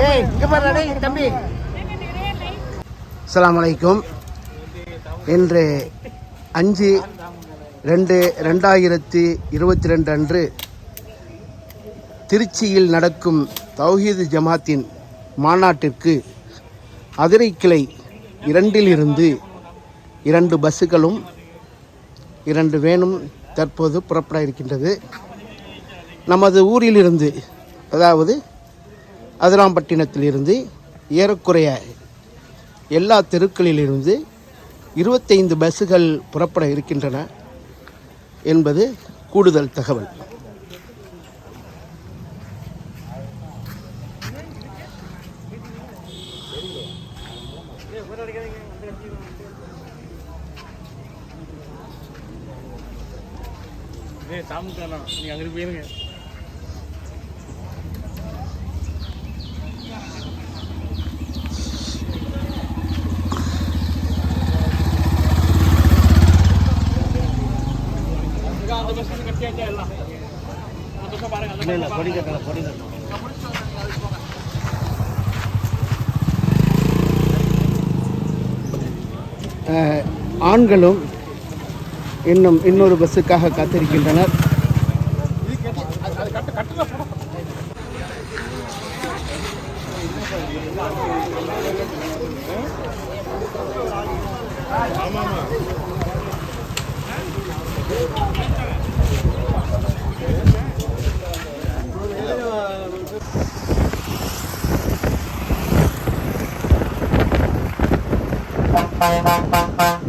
ஏய் இங்க பாரு தம்பி. இன்று அஞ்சு ரெண்டு ரெண்டாயிரத்தி இருபத்தி ரெண்டு அன்று திருச்சியில் நடக்கும் தௌஹீது ஜமாத்தின் மாநாட்டிற்கு அதிரை கிளை இரண்டிலிருந்து இரண்டு பஸ்ஸுகளும் இரண்டு வேனும் தற்போது புறப்பட இருக்கின்றது. நமது ஊரிலிருந்து அதாவது அதிராம்பட்டினத்திலிருந்து ஏறக்குறைய எல்லா தெருக்களிலிருந்து இருபத்தைந்து பஸ்ஸுகள் புறப்பட இருக்கின்றன என்பது கூடுதல் தகவல். தாமுக்கானா நீங்க போயிருங்க. இல்லை கொடி கொடி ஆண்களும் இன்னும் இன்னொரு பஸ்ஸுக்காக காத்திருக்கின்றனர். pam pam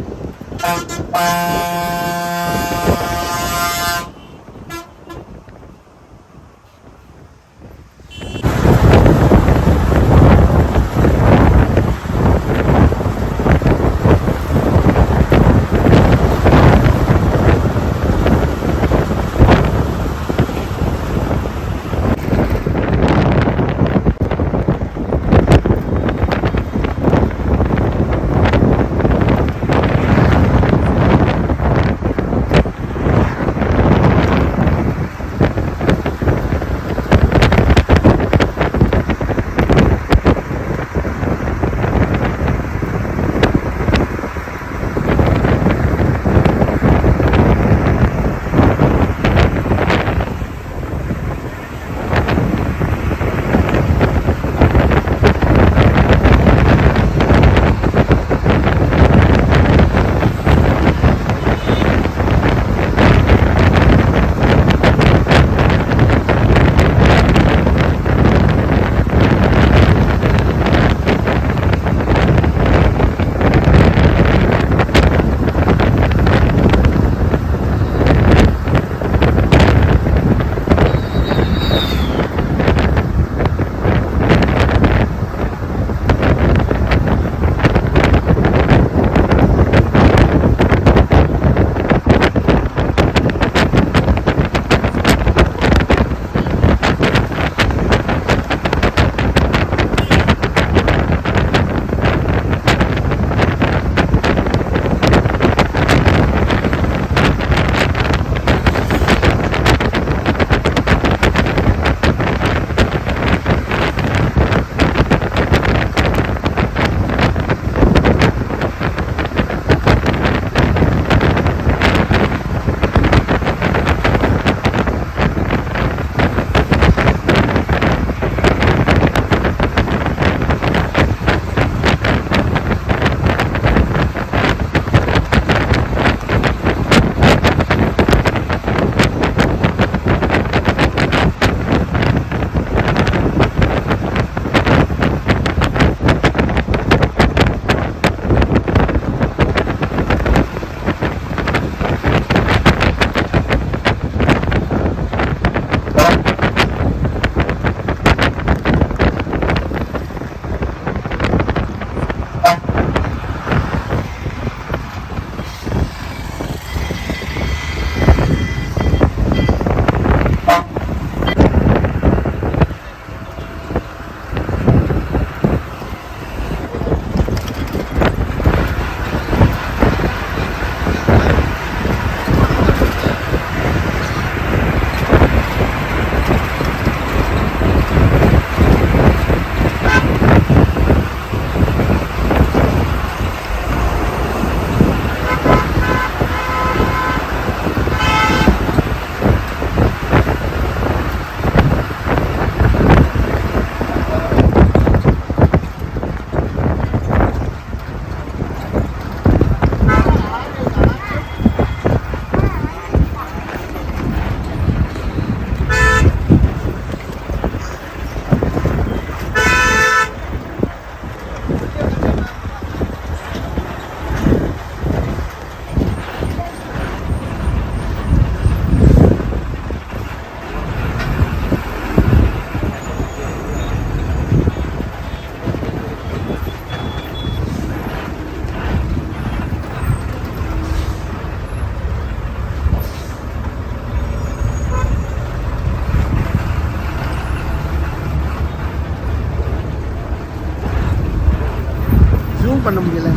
பண்ண முடியல.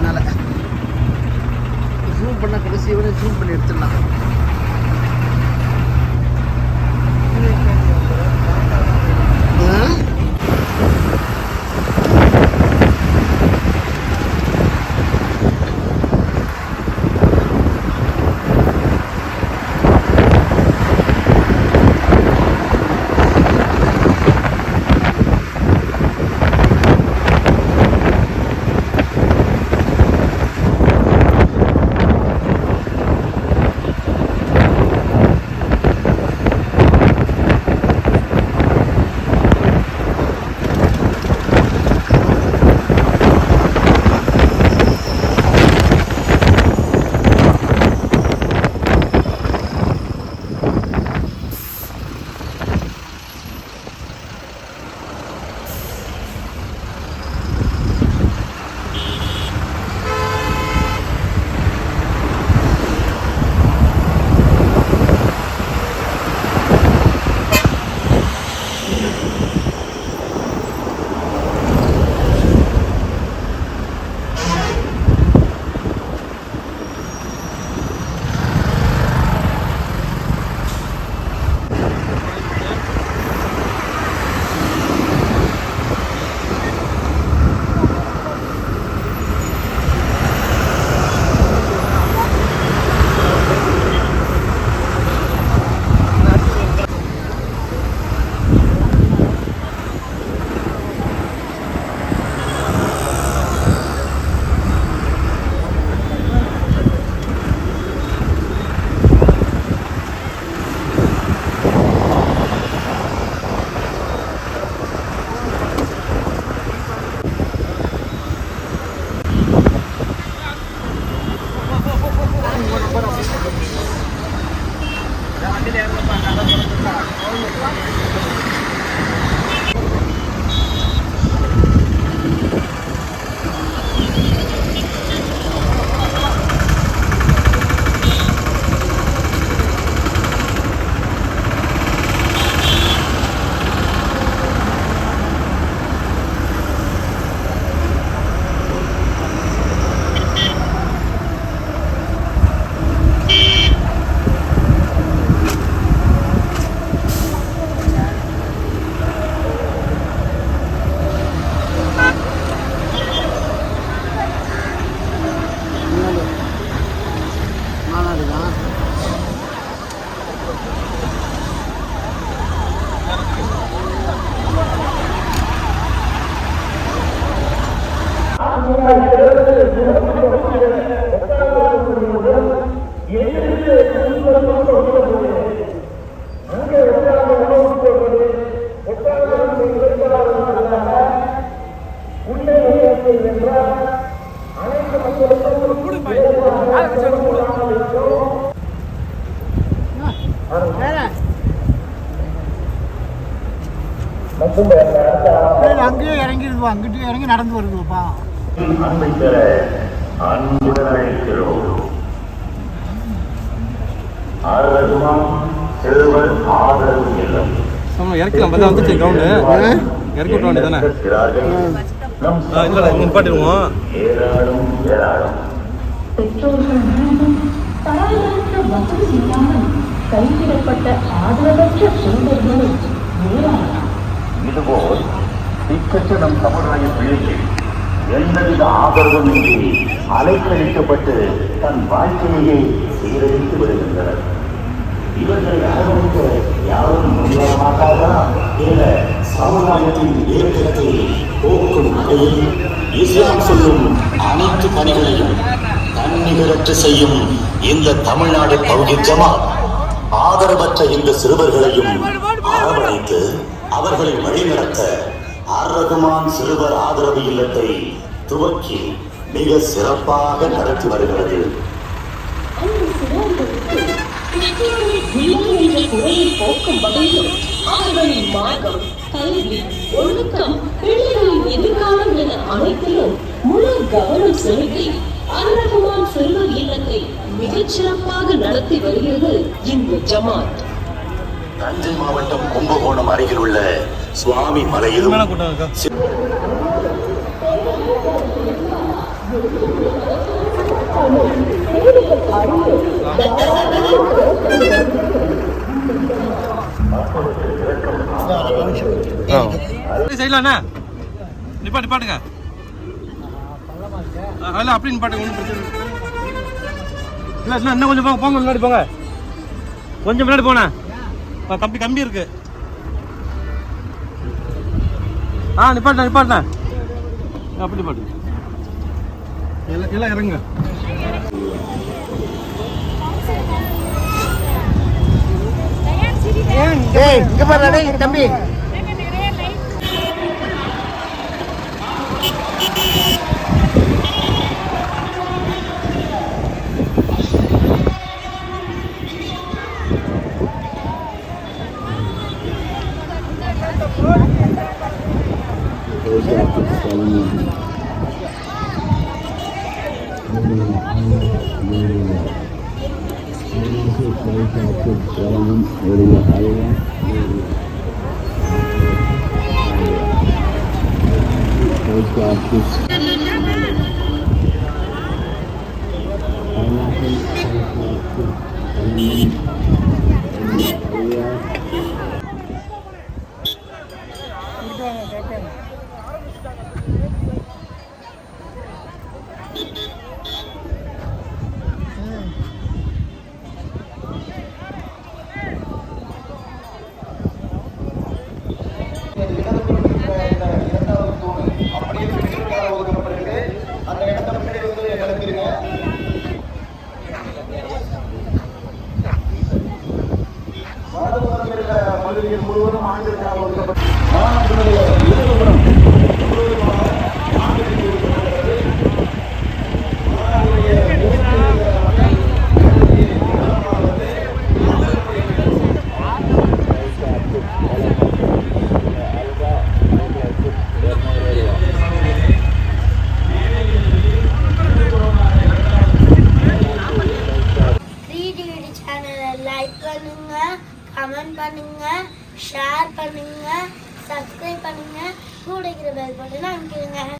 அங்கேயே இறங்கிடுவா அங்கிட்டு இறங்கி நடந்து வருதுப்பா. அன்பை பெற அன்புடன் அழைக்கிறோம் ஆதரவு இல்லம். ஆமா இறக்கலாம் பார்த்தா வந்துச்சு கிரவுண்டு இறக்கி விட்ட இருக்கிறார்கள் நம் இல்லை நிப்பாட்டிடுவோம் கைவிடப்பட்ட ஆதரவற்ற ஏராளம் இதுபோல் திக்கற்ற நம் சமுதாய பிள்ளைகள் எந்தவித ஆதரவும் இன்றி அலைக்கழிக்கப்பட்டு தன் வாழ்க்கையை சீரழித்து விடுகின்றனர் இவர்களை அரவணைக்க யாரும் முன்வர மாட்டார்களா என சமுதாயத்தின் ஏற்றத்தை போக்கும் வகையில் இஸ்லாம் சொல்லும் அனைத்து பணிகளையும் தன்னிகரற்று செய்யும் இந்த தமிழ்நாடு பகுதி ஜமாத். ஆதரவற்ற இந்த சிறுவர்களையும் அரவணைத்து அவர்களை வழிநடத்த அரகுமான் சிறுவர் ஆதரவு இல்லத்தை துவக்கி மிக சிறப்பாக நடத்தி வருகிறது. பெற்றோர்கள் இல்லை என்ற குறையை போக்கும் வகையில் அவர்களின் மார்க்கம் கல்வி ஒழுக்கம் பிள்ளைகளின் எதிர்காலம் என அனைத்திலும் முழு கவனம் செலுத்தி அன்னகுமான் செல்வர் இல்லத்தை மிகச் சிறப்பாக நடத்தி வருகிறது இந்த ஜமாத் தஞ்சை மாவட்டம் கும்பகோணம் அருகில் உள்ள சுவாமி மலையிலும் மேலே கூட்டம் இருக்கா நிப்பாட்டு நிப்பாட்டுங்க. அதில் அப்படின்னு பாட்டுங்க ஒன்றும் பிரச்சனை இல்லை. இல்லை இன்னும் கொஞ்சம் போங்க போங்க முன்னாடி போங்க. கொஞ்சம் முன்னாடி போனேன் ஆ, தம்பி கம்பி இருக்கு. ஆ நிப்பாட்டுண்ணா நிப்பாட்டுண்ணா. அப்படி நிப்பாட்டு எல்லாம் எல்லாம் இறங்குங்க. ஏய் இங்க பாரு டேய் தம்பி டிவிடி